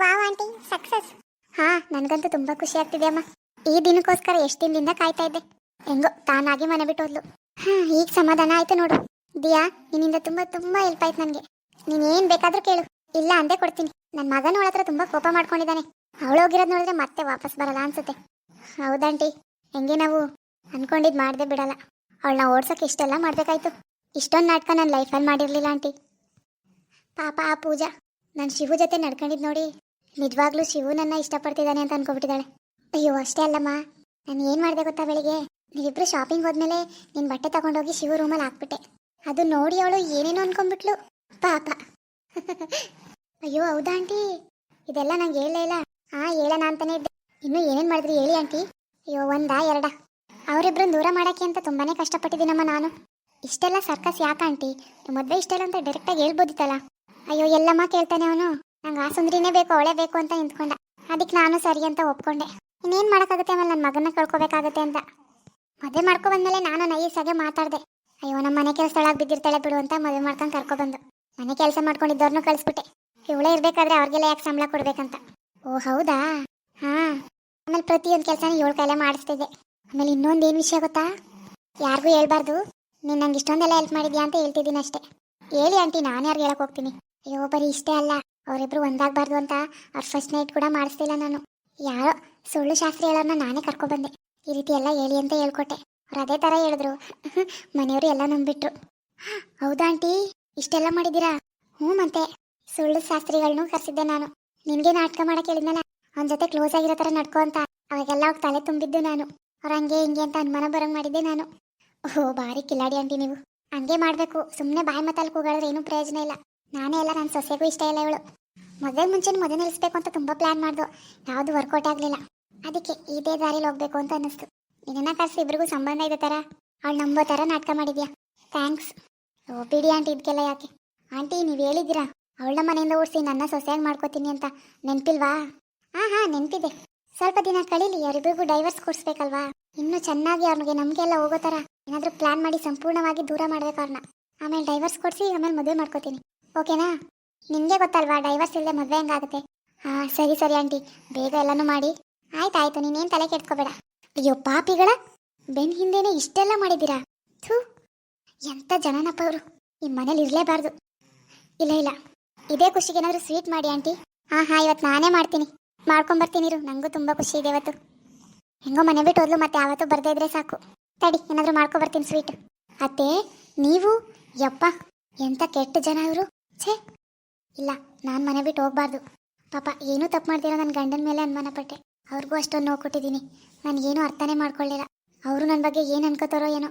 Wow aunty. Success ಹಾ, ನನಗಂತೂ ತುಂಬಾ ಖುಷಿ ಆಗ್ತಿದೆ, ಅಮ್ಮ. ಈ ದಿನಕ್ಕೋಸ್ಕರ ಎಷ್ಟು ದಿನದಿಂದ ಕಾಯ್ತಾ ಇದ್ದೆ. ಹೆಂಗೋ, ತಾನಾಗಿ ಮನೆ ಬಿಟ್ಟು ಹೋದ್ಲು. ಹಾ, ಈಗ ಸಮಾಧಾನ ಆಯ್ತು ನೋಡು. ದಿಯಾ, ನಿನ್ನಿಂದ ತುಂಬಾ ತುಂಬಾ ಹೆಲ್ಪ್ ಆಯ್ತು ನನಗೆ. ನೀನ್ ಏನ್ ಬೇಕಾದ್ರೂ ಕೇಳು. ಇಲ್ಲ ಅಂದೇ ಕೊಡ್ತೀನಿ. ನನ್ನ ಮಗನ ಹತ್ರ ತುಂಬಾ ಕೋಪ ಮಾಡ್ಕೊಂಡಿದ್ದಾನೆ. ಅವಳು ಹೋಗಿರೋದು ನೋಡಿದ್ರೆ ಮತ್ತೆ ವಾಪಸ್ ಬರಲ್ಲ ಅನ್ಸುತ್ತೆ. ಹೌದಾಂಟಿ ಹೆಂಗೆ ನಾವು? ಅನ್ಕೊಂಡಿದ್ ಮಾಡ್ದೆ ಬಿಡಲ್ಲ. ಅವಳನ್ನ ಓಡ್ಸೋಕೆ ಇಷ್ಟೆಲ್ಲ ಮಾಡ್ಬೇಕಾಯ್ತು. ಇಷ್ಟೊಂದು ನಾಟಕ ನನ್ನ ಲೈಫಲ್ಲಿ ಮಾಡಿರ್ಲಿಲ್ಲ, ಆಂಟಿ. ಪಾಪ ಆ ಪೂಜಾ. ನಾನು ಶಿವು ಜೊತೆ ನಡ್ಕೊಂಡಿದ್ ನೋಡಿ ನಿಜವಾಗ್ಲೂ ಶಿವು ನನ್ನ ಇಷ್ಟಪಡ್ತಿದ್ದಾನೆ ಅಂತ ಅನ್ಕೊಬಿಟ್ಟಿದ್ದಾಳೆ. ಅಯ್ಯೋ, ಅಷ್ಟೇ ಅಲ್ಲಮ್ಮ. ನಾನು ಏನು ಮಾಡಿದೆ ಗೊತ್ತಾ ಬೆಳಿಗ್ಗೆ? ನೀವಿಬ್ರು ಶಾಪಿಂಗ್ ಹೋದ್ಮೇಲೆ ನಿನ್ನ ಬಟ್ಟೆ ತಗೊಂಡೋಗಿ ಶಿವು ರೂಮಲ್ಲಿ ಹಾಕ್ಬಿಟ್ಟೆ. ಅದು ನೋಡಿ ಅವಳು ಏನೇನೋ ಅನ್ಕೊಂಡ್ಬಿಟ್ಲು. ಪಾಪ. ಅಯ್ಯೋ, ಹೌದಾ ಆಂಟಿ? ಇದೆಲ್ಲ ನಂಗೆ ಹೇಳಲೇ ಇಲ್ಲ. ಹಾ ಹೇಳೋಣ ಅಂತಾನೆ ಇದ್ದೆ. ಇನ್ನೂ ಏನೇನು ಮಾಡಿದ್ರಿ ಹೇಳಿ ಆಂಟಿ. ಅಯ್ಯೋ, ಒಂದಾ ಎರಡ. ಅವರಿಬ್ರು ದೂರ ಮಾಡೋಕ್ಕೆ ಅಂತ ತುಂಬಾನೇ ಕಷ್ಟಪಟ್ಟಿದ್ದೀನಮ್ಮ ನಾನು. ಇಷ್ಟೆಲ್ಲ ಸರ್ಕಸ್ ಯಾಕೆ ಆಂಟಿ? ಮದುವೆ ಇಷ್ಟೆಲ್ಲ ಅಂತ ಡೈರೆಕ್ಟಾಗಿ ಹೇಳ್ಬೋದಿತ್ತಲ್ಲ. ಅಯ್ಯೋ, ಎಲ್ಲಮ್ಮ ಕೇಳ್ತಾನೆ ಅವನು. ನಂಗೆ ಆ ಸುಂದ್ರಿನೇ ಬೇಕು, ಅವಳೇ ಬೇಕು ಅಂತ ನಿಂತ್ಕೊಂಡೆ. ಅದಕ್ಕೆ ನಾನು ಸರಿ ಅಂತ ಒಪ್ಕೊಂಡೆ. ಇನ್ನೇನು ಮಾಡೋಕ್ಕಾಗುತ್ತೆ ಆಮೇಲೆ ನನ್ನ ಮಗನ ಕಳ್ಕೊಬೇಕಾಗತ್ತೆ ಅಂತ. ಮದುವೆ ಮಾಡ್ಕೊ ಬಂದ್ಮೇಲೆ ನಾನು ನೈಸಾಗೆ ಮಾತಾಡಿದೆ. ಅಯ್ಯೋ ನಮ್ಮ ಮನೆ ಕೆಲಸದೊಳಗೆ ಬಿದ್ದಿರ್ತಾಳೆ ಬಿಡು ಅಂತ ಮದುವೆ ಮಾಡ್ಕೊಂಡು ಕರ್ಕೊಬಂದು ಮನೆ ಕೆಲಸ ಮಾಡ್ಕೊಂಡಿದ್ದವ್ರನ್ನೂ ಕಳಿಸ್ಬಿಟ್ಟೆ. ಇವಳೇ ಇರ್ಬೇಕಾದ್ರೆ ಅವ್ರಿಗೆಲ್ಲ ಯಾಕೆ ಸಂಬಳ ಕೊಡ್ಬೇಕಂತ. ಓ, ಹೌದಾ? ಹಾ. ಆಮೇಲೆ ಪ್ರತಿಯೊಂದು ಕೆಲಸನ ಏಳು ಕೈಲೇ ಮಾಡಿಸ್ತಿದ್ದೆ ಆಮೇಲೆ ಇನ್ನೊಂದು ಏನು ವಿಷಯ ಗೊತ್ತಾ? ಯಾರಿಗೂ ಹೇಳ್ಬಾರ್ದು. ನೀನು ನಂಗೆ ಇಷ್ಟೊಂದೆಲ್ಲ ಹೆಲ್ಪ್ ಮಾಡಿದ್ಯಾ ಅಂತ ಹೇಳ್ತಿದ್ದೀನಿ ಅಷ್ಟೇ. ಹೇಳಿ ಆಂಟಿ, ನಾನು ಯಾರಿಗೆ ಹೋಗ್ತೀನಿ? ಅಯ್ಯೋ, ಬರೀ ಇಷ್ಟೇ ಅಲ್ಲ. ಅವರಿಬ್ರು ಒಂದಾಗಬಾರ್ದು ಅಂತ ಅವ್ರ ಫಸ್ಟ್ ನೈಟ್ ಕೂಡ ಮಾಡಿಸ್ತಿಲ್ಲ ನಾನು. ಯಾರೋ ಸುಳ್ಳು ಶಾಸ್ತ್ರಿ ಹೇಳೋರ್ನ ನಾನೇ ಕರ್ಕೊಬಂದೆ ಈ ರೀತಿ ಎಲ್ಲ ಹೇಳಿ ಅಂತ ಹೇಳ್ಕೊಟ್ಟೆ. ಅವ್ರು ಅದೇ ಥರ ಹೇಳಿದ್ರು. ಮನೆಯವರು ಎಲ್ಲ ನಂಬಿಟ್ರು. ಹೌದಾ ಆಂಟಿ? ಇಷ್ಟೆಲ್ಲ ಮಾಡಿದ್ದೀರಾ? ಹ್ಞೂ ಮತ್ತೆ. ಸುಳ್ಳು ಶಾಸ್ತ್ರಿಗಳನ್ನೂ ಕರೆಸಿದ್ದೆ ನಾನು. ನಿನಗೆ ನಾಟಕ ಮಾಡಕ್ಕೆ ಹೇಳಿದ್ನಲ್ಲ? ಅವನ ಜೊತೆ ಕ್ಲೋಸ್ ಆಗಿರೋ ಥರ ನಡ್ಕೊ ಅಂತ. ಅವಾಗೆಲ್ಲ ಅವ್ರ ತಲೆ ತುಂಬಿದ್ದು ನಾನು. ಅವ್ರು ಹಂಗೆ ಹಿಂಗೆ ಅಂತ ಅನುಮಾನ ಬರಂಗ್ ಮಾಡಿದ್ದೆ ನಾನು. ಓಹೋ, ಭಾರಿ ಕಿಲಾಡಿ ಆಂಟಿ ನೀವು. ಹಂಗೆ ಮಾಡಬೇಕು. ಸುಮ್ಮನೆ ಬಾಯಿ ಮತ್ತಲ್ಲಿ ಕೂಗಾಡಿದ್ರೆ ಏನೂ ಪ್ರಯೋಜನ ಇಲ್ಲ. ನಾನೇ ಎಲ್ಲ ನನ್ನ ಸೊಸೆಗೂ ಇಷ್ಟ ಇಲ್ಲ ಇವಳು. ಮದುವೆ ಮುಂಚೆ ಮದುವೆ ನಿಲ್ಲಿಸ್ಬೇಕು ಅಂತ ತುಂಬ ಪ್ಲಾನ್ ಮಾಡ್ದು. ಯಾವುದು ವರ್ಕೌಟ್ ಆಗಲಿಲ್ಲ. ಅದಕ್ಕೆ ಇದೇ ದಾರಿಲಿ ಹೋಗ್ಬೇಕು ಅಂತ ಅನ್ನಿಸ್ತು. ನಿನ್ನ ಕಾಸು ಇಬ್ರಿಗೂ ಸಂಬಂಧ ಇದೆ ಥರ ಅವಳು ನಂಬೋ ಥರ ನಾಟಕ ಮಾಡಿದ್ಯಾ? ಥ್ಯಾಂಕ್ಸ್ ಓ, ಬಿಡಿ ಆಂಟಿ ಇದಕ್ಕೆಲ್ಲ ಯಾಕೆ? ಆಂಟಿ, ನೀವು ಹೇಳಿದ್ದೀರಾ? ಅವಳ ಮನೆಯಿಂದ ಓಡಿಸಿ ನನ್ನ ಸೊಸೆಯಾಗಿ ಮಾಡ್ಕೋತೀನಿ ಅಂತ. ನೆನಪಿಲ್ವಾ? ಹಾಂ ಹಾಂ, ನೆನಪಿದೆ. ಸ್ವಲ್ಪ ದಿನ ಕಳೀಲಿ ಅವರಿಬ್ಬರಿಗೂ ಡೈವರ್ಸ್ ಕೊಡಿಸ್ಬೇಕಲ್ವಾ? ಇನ್ನು ಚೆನ್ನಾಗಿ ಅವ್ರಿಗೆ ನಮಗೆಲ್ಲ ಹೋಗೋ ಥರ ಏನಾದರೂ ಪ್ಲಾನ್ ಮಾಡಿ ಸಂಪೂರ್ಣವಾಗಿ ದೂರ ಮಾಡ್ಬೇಕು ಅವ್ರನ್ನ ಆಮೇಲೆ ಡೈವರ್ಸ್ ಕೊಡಿಸಿ, ಆಮೇಲೆ ಮದುವೆ ಮಾಡ್ಕೋತೀನಿ. ಓಕೆನಾ? ನಿಮಗೆ ಗೊತ್ತಲ್ವಾ ಡೈವರ್ಸ್ ಇಲ್ಲದೆ ಮದುವೆ ಹೆಂಗಾಗುತ್ತೆ? ಹಾಂ ಸರಿ ಸರಿ ಆಂಟಿ, ಬೇಗ ಎಲ್ಲನೂ ಮಾಡಿ. ಆಯ್ತು ಆಯ್ತು ನೀನೇನು ತಲೆ ಕೆಡ್ಕೋಬೇಡ ಅಯ್ಯೋ, ಪಾಪಿಗಳ, ಬೆನ್ ಹಿಂದೆನೇ ಇಷ್ಟೆಲ್ಲ ಮಾಡಿದ್ದೀರಾ? ಥೂ ಎಂಥ ಜನನಪ್ಪ ಅವರು. ಈ ಮನೇಲಿ ಇರಲೇಬಾರ್ದು. ಇಲ್ಲ ಇಲ್ಲ. ಇದೇ ಖುಷಿಗೆ ಏನಾದರೂ ಸ್ವೀಟ್ ಮಾಡಿ ಆಂಟಿ. ಹಾಂ ಹಾಂ, ಇವತ್ತು ನಾನೇ ಮಾಡ್ತೀನಿ. ಮಾಡ್ಕೊಂಬರ್ತೀನಿ ಇರು ನನಗೂ ತುಂಬ ಖುಷಿ ಇದೆ ಇವತ್ತು. ಹೆಂಗೋ ಮನೆ ಬಿಟ್ಟು ಹೋದ್ಲು, ಮತ್ತೆ ಯಾವತ್ತೂ ಬರ್ದೇ ಇದ್ರೆ ಸಾಕು. ತಡಿ, ಏನಾದರೂ ಮಾಡ್ಕೊಬರ್ತೀನಿ ಸ್ವೀಟ್ ಅತ್ತೆ, ನೀವು, ಯಪ್ಪ ಎಂಥ ಕೆಟ್ಟ ಜನ ಇವರು. ಛೇ! ಇಲ್ಲ, ನಾನು ಮನೆ ಬಿಟ್ಟು ಹೋಗ್ಬಾರ್ದು. ಪಾಪ, ಏನೂ ತಪ್ಪು ಮಾಡ್ದಿರೋ ನನ್ನ ಗಂಡನ ಮೇಲೆ ಅನುಮಾನ ಪಟ್ಟೆ. ಅವ್ರಿಗೂ ಅಷ್ಟೊಂದು ನೋವು ಕೊಟ್ಟಿದ್ದೀನಿ. ನನಗೇನು ಅರ್ಥನೇ ಮಾಡ್ಕೊಳ್ಳಿಲ್ಲ ಅವರು ನನ್ನ ಬಗ್ಗೆ ಏನು ಅನ್ಕೋತಾರೋ ಏನೋ.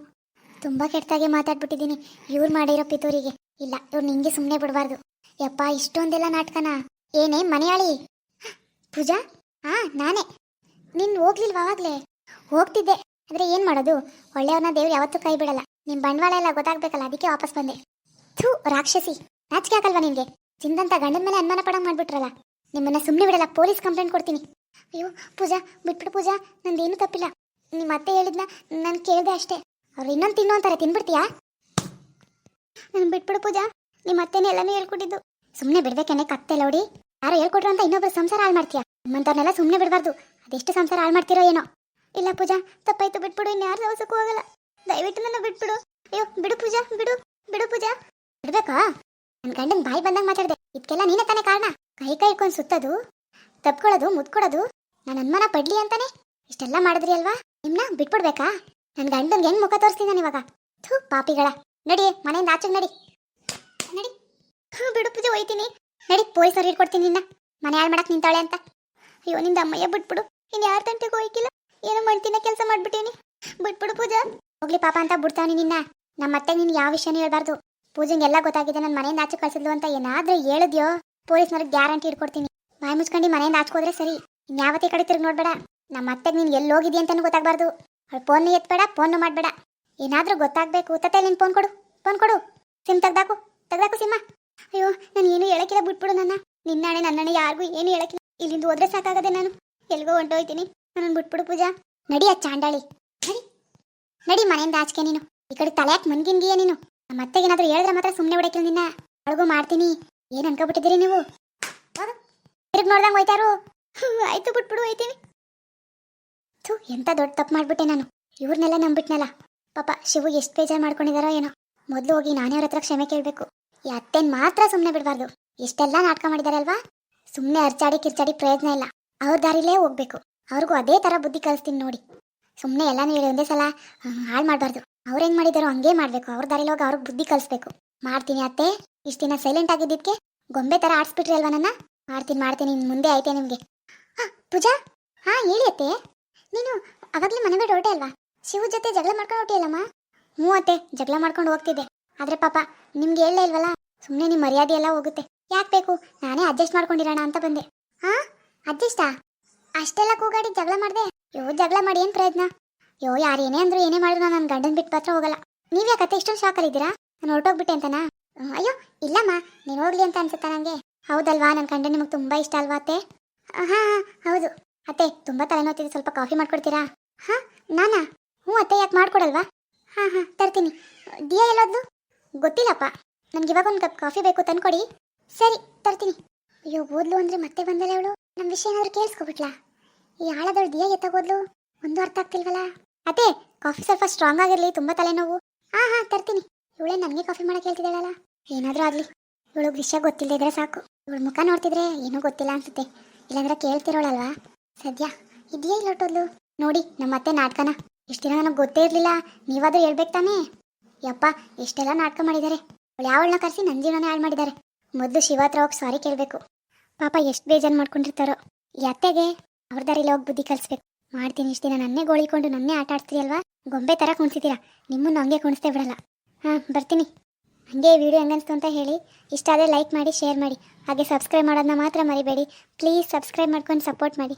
ತುಂಬ ಕೆಟ್ಟದಾಗೆ ಮಾತಾಡ್ಬಿಟ್ಟಿದ್ದೀನಿ ಇವ್ರು ಮಾಡಿರೋ ಪಿತೂರಿಗೆ. ಇಲ್ಲ, ಇವ್ರು ನಿಂಗೆ ಸುಮ್ಮನೆ ಬಿಡಬಾರ್ದು. ಯಪ್ಪ, ಇಷ್ಟೊಂದೆಲ್ಲ ನಾಟಕನ? ಏನೇ, ಮನೆಯಾಳಿ? ಪೂಜಾ? ಹಾ ನಾನೇ. ನೀನು ಹೋಗ್ಲಿಲ್ವಾ ಅವಾಗಲೇ ಹೋಗ್ತಿದ್ದೆ. ಆದರೆ ಏನು ಮಾಡೋದು? ಒಳ್ಳೆಯವ್ರನ್ನ ದೇವ್ರು ಯಾವತ್ತೂ ಕೈ ಬಿಡಲ್ಲ. ನಿಮ್ಮ ಬಂಡವಾಳ ಎಲ್ಲ ಗೊತ್ತಾಗ್ಬೇಕಲ್ಲ, ಅದಕ್ಕೆ ವಾಪಸ್ ಬಂದೆ. ಥೂ, ರಾಕ್ಷಸಿ. ನಾಚಿಕೆ ಹಾಕಲ್ವಾ ನಿಮಗೆ ಚಿಂದಂತ ಗಂಡನ ಮೇಲೆ ಅನುಮಾನ ಪಡಂಗ್ ಮಾಡ್ಬಿಟ್ರಲ್ಲ. ನಿಮ್ಮನ್ನ ಸುಮ್ಮನೆ ಬಿಡಲ್ಲ, ಪೊಲೀಸ್ ಕಂಪ್ಲೇಂಟ್ ಕೊಡ್ತೀನಿ. ಅಯ್ಯೋ, ಪೂಜಾ, ಬಿಟ್ಬಿಡು ಪೂಜಾ, ನಂದೇನು ತಪ್ಪಿಲ್ಲ. ನಿಮ್ಮ ಅತ್ತೆ ಹೇಳಿದ್ನ ನಾನು ಕೇಳಿದೆ ಅಷ್ಟೇ. ಅವ್ರು ಇನ್ನೊಂದು ತಿನ್ನು ಅಂತಾರೆ, ತಿನ್ಬಿಡ್ತೀಯಾ? ನಾನು ಬಿಟ್ಬಿಡು ಪೂಜಾ. ನಿಮ್ಮ ಅತ್ತೆನೇ ಎಲ್ಲಾನು ಹೇಳ್ಕೊಟ್ಟಿದ್ದು. ಸುಮ್ಮನೆ ಬಿಡ್ಬೇಕೇನೆ ಕತ್ತೆ ಲೌಡಿ ಯಾರೋ ಹೇಳ್ಕೊಟ್ರು ಅಂತ ಇನ್ನೊಬ್ರು ಸಂಸಾರ ಹಾಳು ಮಾಡ್ತೀಯಾ? ನಿಮ್ಮಂಥವ್ರನ್ನೆಲ್ಲ ಸುಮ್ಮನೆ ಬಿಡಬಾರ್ದು. ಅದೆಷ್ಟು ಸಂಸಾರ ಹಾಳು ಮಾಡ್ತೀರೋ ಏನೋ. ಇಲ್ಲ ಪೂಜಾ, ತಪ್ಪಾಯ್ತು, ಬಿಟ್ಬಿಡು ಇನ್ಯಾರು ದವಸಕ್ಕೂ ಹೋಗಲ್ಲ. ದಯವಿಟ್ಟು ನನ್ನ ಬಿಟ್ಬಿಡು. ಅಯ್ಯೋ, ಬಿಡು ಪೂಜಾ, ಬಿಡು ಬಿಡು ಪೂಜಾ. ಬಿಡ್ಬೇಕಾ? ನನ್ನ ಗಂಡನ ಬಾಯಿ ಬಂದಂಗೆ ಮಾತಾಡಿದೆ. ಇದಕ್ಕೆಲ್ಲ ನೀನೇ ತಾನೇ ಕಾರಣ? ಕೈ ಕೈ ಇಟ್ಕೊಂಡು ಸುತ್ತೋದು, ತಪ್ಕೊಳ್ಳೋದು ಮುತ್ಕೊಡೋದು ನಾನು ಅನುಮಾನ ಪಡ್ಲಿ ಅಂತಾನೆ? ಇಷ್ಟೆಲ್ಲ ಮಾಡಿದ್ರಿ ಅಲ್ವಾ? ನಿಮ್ನ ಬಿಟ್ಬಿಡ್ಬೇಕಾ? ನನ್ನ ಗಂಡನ್ಗೆ ಹೆಂಗ್ ಮುಖ ತೋರಿಸ್ತೀನಿ ನಾನು ಇವಾಗ? ಥೂ, ಪಾಪಿಗಳ. ನಡಿ, ಮನೆಯಿಂದ ಆಚೆಗೆ ನಡಿ. ನಡಿ. ಹ್ಞೂ ಬಿಡು ಪೂಜೆ ಹೋಯ್ತೀನಿ ನಡಿ, ಪೊಲೀಸರು ಹಿಡ್ಕೊಡ್ತೀನಿ ನಿನ್ನ. ಮನೆ ಹಾಳು ಮಾಡಕ್ ನಿಂತಾಳೆ ಅಂತ. ಅಯ್ಯೋ, ನಿಂದ ಅಮ್ಮಯ್ಯ ಬಿಟ್ಬಿಡು. ಇನ್ನು ಯಾರ ತಂಟೆಗೂ ಹೋಯ್ಕಿಲ್ಲ? ಏನೋ ಮಾಡ್ತೀನ ಕೆಲಸ ಮಾಡ್ಬಿಟ್ಟೀನಿ. ಬಿಟ್ಬಿಡು ಪೂಜಾ. ಹೋಗ್ಲಿ ಪಾಪ ಅಂತ ಬಿಡ್ತಾವನಿ ನಿನ್ನ. ನಮ್ಮ ಅತ್ತೆ ನಿನ್ ಯಾವ ವಿಷಯನೂ ಹೇಳ್ಬಾರ್ದು. ಪೂಜೆಗೆಲ್ಲ ಗೊತ್ತಾಗಿದೆ ನನ್ನ ಮನೆಯಿಂದ ಆಚೆ ಕಳ್ಸಿದ್ಲು ಅಂತ ಏನಾದ್ರೂ ಹೇಳಿದ್ಯೋ, ಪೊಲೀಸ್ನವ್ರಿಗೆ ಗ್ಯಾರಂಟಿ ಇಟ್ಕೊಡ್ತೀನಿ. ಬಾಯಿ ಮುಚ್ಕೊಂಡು ಮನೆಯಿಂದ ಆಚ್ಕೋದ್ರೆ ಸರಿ. ಇನ್ಯಾವತ್ತೇ ಕಡೆ ತಿರುಗಿ ನೋಡ್ಬೇಡ. ನಮ್ಮ ಅತ್ತೆಗೆ ನೀನು ಎಲ್ಲಿ ಹೋಗಿದ್ಯಾ ಅಂತಾನು ಗೊತ್ತಾಗಬಾರ್ದು. ಅವಳು ಫೋನ್ ಎತ್ಬೇಡ ಫೋನ್ ಮಾಡಬೇಡ. ಏನಾದ್ರೂ ಗೊತ್ತಾಗಬೇಕು ತತ್ತೆ ನಿನ್ ಫೋನ್ ಕೊಡು ಫೋನ್ ಕೊಡು. ಸಿಮ್ ತೆಗ್ದಾಕು ತೆಗ್ದಾಕು ಸಿಮ್ಮ. ಅಯ್ಯೋ, ನಾನು ಏನು ಹೇಳಕ್ಕಿಲ್ಲ, ಬಿಟ್ಬಿಡು ನನ್ನ. ನಿನ್ನಾಣೆ ನನ್ನಣೆ ಯಾರಿಗೂ ಏನು ಹೇಳಕ್ಕಿಲ್ಲ. ಇಲ್ಲಿಂದ ಹೋದ್ರೆ ಸಾಕಾಗದೆ ನಾನು. ಎಲ್ಗೋ ಹೊಂಟೋಯ್ತೀನಿ. ನನ್ನ ಬಿಟ್ಬಿಡು ಪೂಜಾ. ನಡಿ ಆ ಚಾಂಡಾಳಿ. ನಡಿ. ನಡಿ ಮನೆಯಿಂದ ಆಚೆಗೆ ನೀನು. ಈ ಕಡೆ ತಲೆ ಯಾಕೆ ಮನ್ಗಿನ್ಗಿಯ ನೀನು. ನಮ್ಮ ಅತ್ತೆಗೇನಾದ್ರೂ ಹೇಳಿದ್ರೆ ಮಾತ್ರ ಸುಮ್ಮನೆ ಬಿಡಕ್ಕಿಲ್ಲ ನಿನ್ನ ಅಳಗು ಮಾಡ್ತೀನಿ. ಏನು ಅನ್ಕೊಬಿಟ್ಟಿದ್ದೀರಿ ನೀವು. ತಿರ್ಗಿ ನೋಡ್ದಂಗೆ ಹೋಯ್ತಾರು. ಆಯ್ತು ಬಿಟ್ಬಿಡು ಹೋಯ್ತೀನಿ. ಥೂ, ಎಂತ ದೊಡ್ಡ ತಪ್ಪು ಮಾಡ್ಬಿಟ್ಟೆ ನಾನು. ಇವ್ರನ್ನೆಲ್ಲ ನಂಬಿಟ್ನಲ್ಲ. ಪಾಪ, ಶಿವು ಎಷ್ಟು ಬೇಜಾರು ಮಾಡ್ಕೊಂಡಿದಾರೋ ಏನೋ. ಮೊದಲು ಹೋಗಿ ನಾನೇ ಅವ್ರ ಹತ್ರ ಕ್ಷಮೆ ಕೇಳಬೇಕು. ಈ ಅತ್ತೆನ್ ಮಾತ್ರ ಸುಮ್ಮನೆ ಬಿಡಬಾರ್ದು. ಎಷ್ಟೆಲ್ಲ ನಾಟಕ ಮಾಡಿದಾರಲ್ವಾ ಸುಮ್ಮನೆ ಅರ್ಚಾಡಿ ಕಿರ್ಚಾಡಿ ಪ್ರಯೋಜನ ಇಲ್ಲ. ಅವ್ರ ದಾರಿಲೇ ಹೋಗ್ಬೇಕು. ಅವ್ರಿಗೂ ಅದೇ ಥರ ಬುದ್ಧಿ ಕಲಿಸ್ತೀನಿ ನೋಡಿ. ಸುಮ್ಮನೆ ಎಲ್ಲಾನು ಹೇಳಿ ಒಂದೇ ಸಲ ಹಾಳು ಮಾಡಬಾರ್ದು. ಅವ್ರು ಹೆಂಗ್ ಮಾಡಿದಾರೋ ಹಂಗೆ ಮಾಡಬೇಕು. ಅವ್ರ ದಾರಿಲಿ ಹೋಗಿ ಅವ್ರಿಗೆ ಬುದ್ಧಿ ಕಲಿಸ್ಬೇಕು. ಮಾಡ್ತೀನಿ ಅತ್ತೆ. ಇಷ್ಟು ದಿನ ಸೈಲೆಂಟ್ ಆಗಿದ್ದಕ್ಕೆ ಗೊಂಬೆ ಥರ ಆಡಿಸ್ಬಿಟ್ರಿ ಅಲ್ವಾ ನನ್ನ? ಮಾಡ್ತೀನಿ ಮಾಡ್ತೀನಿ. ಇನ್ನು ಮುಂದೆ ಐತೆ ನಿಮಗೆ. ಹಾಂ, ಪೂಜಾ? ಹಾಂ, ಹೇಳಿ ಅತ್ತೆ. ನೀನು ಅವಾಗಲೇ ಮನೆ ಬಿಟ್ಟು ಹೊರಟೆ ಅಲ್ವಾ? ಶಿವ ಜೊತೆ ಜಗಳ ಮಾಡ್ಕೊಂಡು ಹೊರಟಿಯಲ್ಲಮ್ಮ? ಹ್ಞೂ ಅತ್ತೆ, ಜಗಳ ಮಾಡ್ಕೊಂಡು ಹೋಗ್ತಿದ್ದೆ. ಆದರೆ ಪಾಪ ನಿಮ್ಗೆ ಹೇಳಲೇ ಇಲ್ವಲ್ಲ ಸುಮ್ಮನೆ ನಿಮ್ಮ ಮರ್ಯಾದೆ ಎಲ್ಲ ಹೋಗುತ್ತೆ. ಯಾಕೆ ಬೇಕು? ನಾನೇ ಅಡ್ಜಸ್ಟ್ ಮಾಡ್ಕೊಂಡಿರೋಣ ಅಂತ ಬಂದೆ. ಹಾಂ ಅಡ್ಜಸ್ಟಾ ಅಷ್ಟೆಲ್ಲ ಕೂಗಾಡಿ ಜಗಳ ಮಾಡಿದೆ? ಯೋ ಜಗಳ ಮಾಡಿ ಏನು ಪ್ರಯತ್ನ? ಯೋ ಯಾರು ಏನೇ ಅಂದ್ರು ಏನೇ ಮಾಡಿದ್ರು ನಾನು ನನ್ನ ಗಂಡನ ಬಿಟ್ಟು ಮಾತ್ರ ಹೋಗಲ್ಲ. ನೀವು ಕತೆ ಇಷ್ಟೊಂದು ಶಾಕಲ್ಲಿದ್ದೀರಾ ನಾನು ಹೊರಟೋಗ್ಬಿಟ್ಟೆ ಅಂತನಾ? ಅಯ್ಯೋ, ಇಲ್ಲಮ್ಮ, ನೀನು ಹೋಗ್ಲಿ ಅಂತ ಅನ್ಸುತ್ತಾ ನನಗೆ ಹೌದಲ್ವಾ ನನ್ನ ಗಂಡ ನಿಮಗೆ ತುಂಬ ಇಷ್ಟ ಅಲ್ವಾ ಅತ್ತೆ? ಹಾ, ಹಾಂ, ಹೌದು. ಅತ್ತೆ, ತುಂಬ ತಲೆನೋತಿದೆ ಸ್ವಲ್ಪ ಕಾಫಿ ಮಾಡ್ಕೊಡ್ತೀರಾ? ಹಾ, ನಾನಾ? ಹ್ಞೂ ಅತ್ತೆ, ಯಾಕೆ ಮಾಡ್ಕೊಡಲ್ವಾ? ಹಾ ಹಾ, ತರ್ತೀನಿ. ದಿಯಾ ಎಲ್ಲೋದು ಗೊತ್ತಿಲ್ಲಪ್ಪ. ನನಗೆ ಇವಾಗ ಒಂದು ಕಪ್ ಕಾಫಿ ಬೇಕು, ತಂದ್ಕೊಡಿ. ಸರಿ, ತರ್ತೀನಿ. ಅಯ್ಯೋ, ಓದ್ಲು ಅಂದರೆ ಮತ್ತೆ ಬಂದಲ್ಲ ಅವಳು? ನಮ್ಮ ವಿಷಯ ಏನಾದ್ರು ಕೇಳಿಸ್ಕೊಬಿಟ್ಲಾ? ಈ ಆಳದವಳು ದಿಯಾ ಎತ್ತಾಗೋದ್ಲು ಒಂದು ಅರ್ಥ ಆಗ್ತಿಲ್ವಲ್ಲ ಅತ್ತೆ ಕಾಫಿ ಸ್ವಲ್ಪ ಸ್ಟ್ರಾಂಗ್ ಆಗಿರಲಿ, ತುಂಬ ತಲೆನೋವು. ಹಾ ಹಾ, ತರ್ತೀನಿ. ಇವಳೇ ನನಗೆ ಕಾಫಿ ಮಾಡಕ್ಕೆ ಹೇಳ್ತಿದ್ದಾಳಲ್ಲ. ಏನಾದರೂ ಆಗಲಿ. ಇವಳಿಗೆ ವಿಷಯ ಗೊತ್ತಿಲ್ಲದೆ ಇದ್ರೆ ಸಾಕು. ಇವಳು ಮುಖ ನೋಡ್ತಿದ್ರೆ ಏನೂ ಗೊತ್ತಿಲ್ಲ ಅನ್ಸುತ್ತೆ. ಇಲ್ಲಾಂದ್ರೆ ಕೇಳ್ತಿರೋಳಲ್ವಾ? ಸದ್ಯ ಇದೆಯಾ ಇಲ್ಲ ಹೊಟ್ಟೋದ್ಲು ನೋಡಿ ನಮ್ಮ ಅತ್ತೆ ನಾಟಕನ. ಇಷ್ಟು ದಿನ ನನಗೆ ಗೊತ್ತೇ ಇರಲಿಲ್ಲ. ನೀವಾದ್ರೂ ಹೇಳ್ಬೇಕು ತಾನೇ? ಯಪ್ಪ, ಎಷ್ಟೆಲ್ಲ ನಾಟಕ ಮಾಡಿದ್ದಾರೆ ಯಾವಳನ್ನ ಕರೆಸಿ ನನ್ನ ಜೀವನ ಹಾಳು ಮಾಡಿದ್ದಾರೆ ಮೊದಲು ಶಿವ ಹತ್ರ ಹೋಗಿ ಸಾರಿ ಕೇಳಬೇಕು. ಪಾಪ ಎಷ್ಟು ಬೇಜಾರು ಮಾಡ್ಕೊಂಡಿರ್ತಾರೋ. ಈ ಅತ್ತೆಗೆ ಅವ್ರ ದಾರಿಲಿ ಹೋಗಿ ಬುದ್ಧಿ ಕಲಿಸ್ಬೇಕು. ಮಾಡ್ತೀನಿ ಇಷ್ಟು ದಿನ ನನ್ನೇ ಗೋಳಿಕೊಂಡು ನನ್ನೇ ಆಟ ಆಡ್ತೀರಲ್ವಾ ಗೊಂಬೆ ಥರ ಕುಣಿಸ್ತೀರಾ ನಿಮ್ಮನ್ನು ಹಂಗೆ ಕುಣಿಸ್ತೇ ಬಿಡಲ್ಲ. ಹಾಂ, ಬರ್ತೀನಿ. ಹಂಗೆ ವಿಡಿಯೋ ಹೆಂಗನ್ಸ್ತು ಅಂತ ಹೇಳಿ, ಇಷ್ಟ ಆದರೆ ಲೈಕ್ ಮಾಡಿ ಶೇರ್ ಮಾಡಿ. ಹಾಗೆ ಸಬ್ಸ್ಕ್ರೈಬ್ ಮಾಡೋದನ್ನ ಮಾತ್ರ ಮರಿಬೇಡಿ. ಪ್ಲೀಸ್ ಸಬ್ಸ್ಕ್ರೈಬ್ ಮಾಡ್ಕೊಂಡು ಸಪೋರ್ಟ್ ಮಾಡಿ.